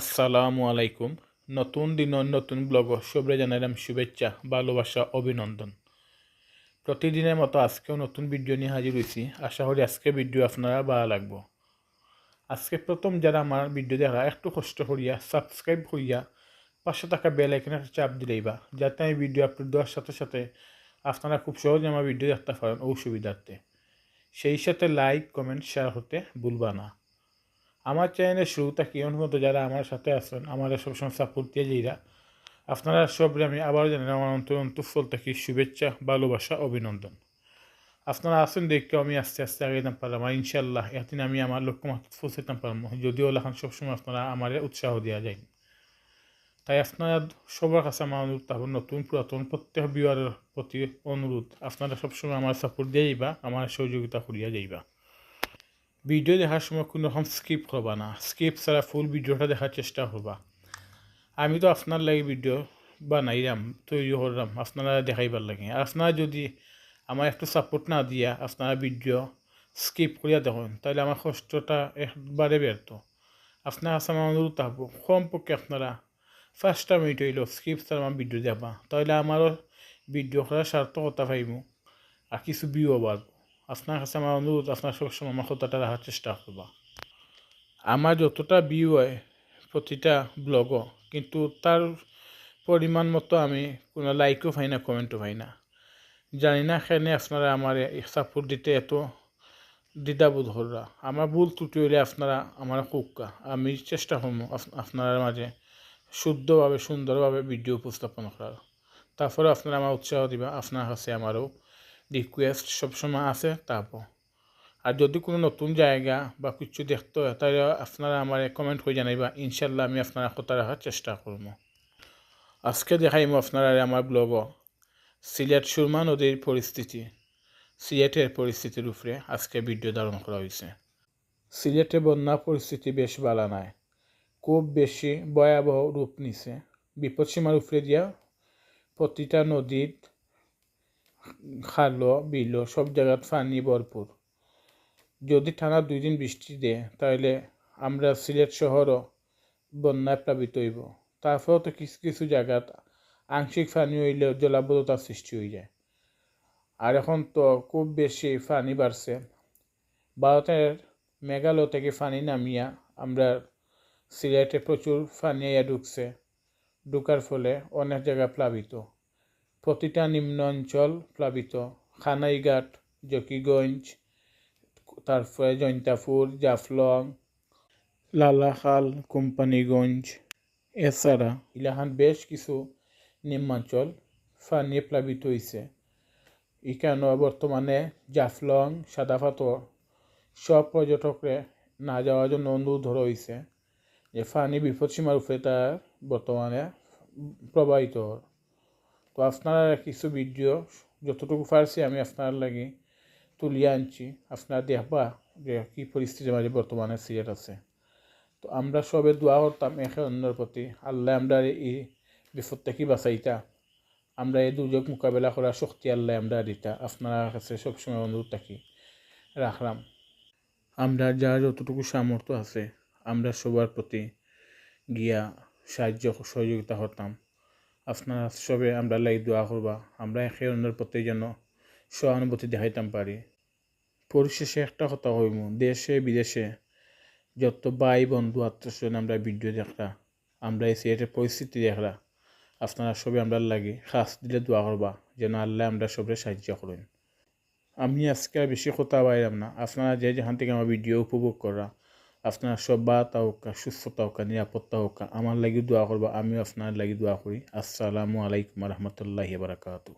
আসসালামু আলাইকুম। নতুন দিনের নতুন ব্লগ সবরে জানাইলাম, শুভেচ্ছা, ভালোবাসা, অভিনন্দন। প্রতিদিনের মতো আজকেও নতুন ভিডিও নিয়ে হাজির হয়েছি আশা করি আজকে ভিডিও আপনারা ভালো লাগবো। আজকে প্রথম যারা আমার ভিডিও দেখা, একটু কষ্ট করিয়া সাবস্ক্রাইব করিয়া পাঁচশো টাকা বেল এখানে চাপ দিলেই বা, যাতে আমি ভিডিও আপলোড দেওয়ার সাথে সাথে আপনারা খুব সহজে আমার ভিডিও দেখতে পারেন ও সুবিধার্থে। সেই সাথে লাইক কমেন্ট শেয়ার হতে ভুলবা না। আমার চ্যানেলের শুরুটা কি অনুমত যারা আমার সাথে আছেন আমার সবসময় সাপোর্ট দিয়ে যাইরা, আপনারা সব আমি আবার জানেন আমার অন্তর অন্তঃস্থল থেকে শুভেচ্ছা, ভালোবাসা, অভিনন্দন। আপনারা আসেন দেখতে আমি আস্তে আস্তে আগে যেতাম পারলাম, আর ইনশাল্লাহ এতদিন আমি আমার লক্ষ্য মাত্র পৌঁছাতাম পারলাম যদিও লাখান সবসময় আপনারা আমার উৎসাহ দেওয়া যায় তাই আপনারা সবার কাছে আমার অনুরোধ, তারপর নতুন পুরাতন প্রত্যেক বিওয়ারের প্রতি অনুরোধ, আপনারা সবসময় আমার সাপোর্ট দিয়ে যাইবা, আমার সহযোগিতা করিয়া যাইবা। ভিডিও দেখার সময় কোনো রকম স্কিপ করবা না। স্কিপ ছাড়া ফুল ভিডিওটা দেখার চেষ্টা করবা আমি তো আপনার লাগে ভিডিও বানাইলাম তৈরি করলাম আপনারা দেখাইবার লাগে। আপনারা যদি আমার একটু সাপোর্ট না দিয়া আপনারা ভিডিও স্কিপ করিয়া দেখেন তাহলে আমার কষ্টটা একবারে ব্যর্থ। আপনার কাছে আমার অনুরোধ থাকব, কমপক্ষে আপনারা ফার্স্টটা মিনিট হইল স্কিপ ছাড়া আমার ভিডিও দেখবা। তাহলে আমারও ভিডিও করার সার্থকতা পাইব আর কিছু বিও বাড়বো। আপনার কাছে আমার অনুরোধ আপনার সবসময় আমার কথাটা রাখার চেষ্টা করবা আমার যতটা ভিউ হয় প্রতিটা ব্লগও কিন্তু তার পরিমাণ মতো আমি কোনো লাইকও পাই না কমেন্টও পাই না জানি না এখানে আপনারা আমার সাপোর্ট দিতে এত দ্বিধাবোধ হরা আমার ভুল ত্রুটি হলে আপনারা আমার কুকা আমি চেষ্টা করব আপনার মাঝে শুদ্ধভাবে সুন্দরভাবে ভিডিও উপস্থাপন করার তারপরে আপনারা আমার উৎসাহ দিবা আপনার কাছে আমারও রিকোয়েস্ট সবসময় আছে, তারপর। আর যদি কোনো নতুন জায়গা বা কিছু দেখতে হয়, তাহলে আপনারা আমার কমেন্ট করে জানাইবা। ইনশাল্লাহ আমি আপনারা কথা রাখার চেষ্টা করব। আজকে দেখাইম আপনারা আমার ব্লগ সিলেট সুরমা নদীর পরিস্থিতি, সিলেটের পরিস্থিতির উপরে আজকে ভিডিও ধারণ করা হয়েছে সিলেটে বন্যা পরিস্থিতি বেশ ভালো নাই, খুব বেশি ভয়াবহ রূপ নিছে। বিপদসীমার উপরে দিয়া প্রতিটা নদীর খালো, বিলো, সব জায়গাত পানি ভরপুর। যদি টানা দুই দিন বৃষ্টি দেয়, তাহলে আমরা সিলেট শহরও বন্যায় প্লাবিত হইব। তারপরেও তো কিছু কিছু জায়গাত আংশিক পানি হইলেও জলাবদ্ধতার সৃষ্টি হয়ে যায়। আর এখন তো খুব বেশি পানি বাড়ছে। ভারতের মেঘালয় থেকে পানি নামিয়া আমরা সিলেটে প্রচুর পানি ঢুকছে। ঢুকার ফলে অনেক জায়গা প্লাবিত। প্রতিটা নিম্ন অঞ্চল প্লাবিত। খানাইঘাট, জকিগঞ্জ, তারপরে জৈন্তাপুর জাফলং, লালাখাল, কোম্পানিগঞ্জ, এছাড়া ইলাহান বেশ কিছু নিম্নাঞ্চল ফানি প্লাবিত হয়েছে এখানে বর্তমানে জাফলং সাদাপাথর সব পর্যটকরে না যাওয়ার জন্য অনুরোধ হয়েছে যে ফানি বিপদসীমার উপরে তার বর্তমানে প্রবাহিত তো আপনারা কিছু ভিডিও যতটুকু পারছি আমি আপনার লাগে তুলিয়ে আনছি। আপনারা দেখবা যে কী পরিস্থিতির মাঝে বর্তমানে সিলেট আছে। তো আমরা সবে দোয়া করতাম একে অন্যের প্রতি, আল্লাহ আমরা এই বিপদ থেকে বাঁচাইতা। আমরা এই দুর্যোগ মোকাবেলা করার শক্তি আল্লাহ আমরা দিতা। আপনার কাছে সবসময় অনুরোধ থাকি, রাখলাম। আমরা যার যতটুকু সামর্থ্য আছে, আমরা সবার প্রতি গিয়া সাহায্য, সহযোগিতা করতাম। আপনারা সবে আমরা লাই দোয়া করবা, আমরা একে অন্যের প্রতি যেন সহানুভূতি দেখাইতাম পারি। পরিশেষে একটা কথা হইব দেশে বিদেশে যত ভাই বন্ধু আত্মস্বজন আমরা ভিডিও দেখরা, আমরা এই সিলেটের পরিস্থিতি দেখরা, আপনারা সবে আমরা লাগে খাস দিলে দোয়া করবা, যেন আল্লাহ আমরা সবে সাহায্য করেন। আমি আজকে বেশি কথা বাইরাম না, আপনারা যে যেখান থেকে আমার ভিডিও উপভোগ করা আপনার সব বাত হোক সুস্থতা হোক নিরাপত্তা হোক আমার লাগি দোয়া করবা, আমিও আপনার লাগি দোয়া করি। আসসালামু আলাইকুম রহমতুল্লাহ বারাকাতু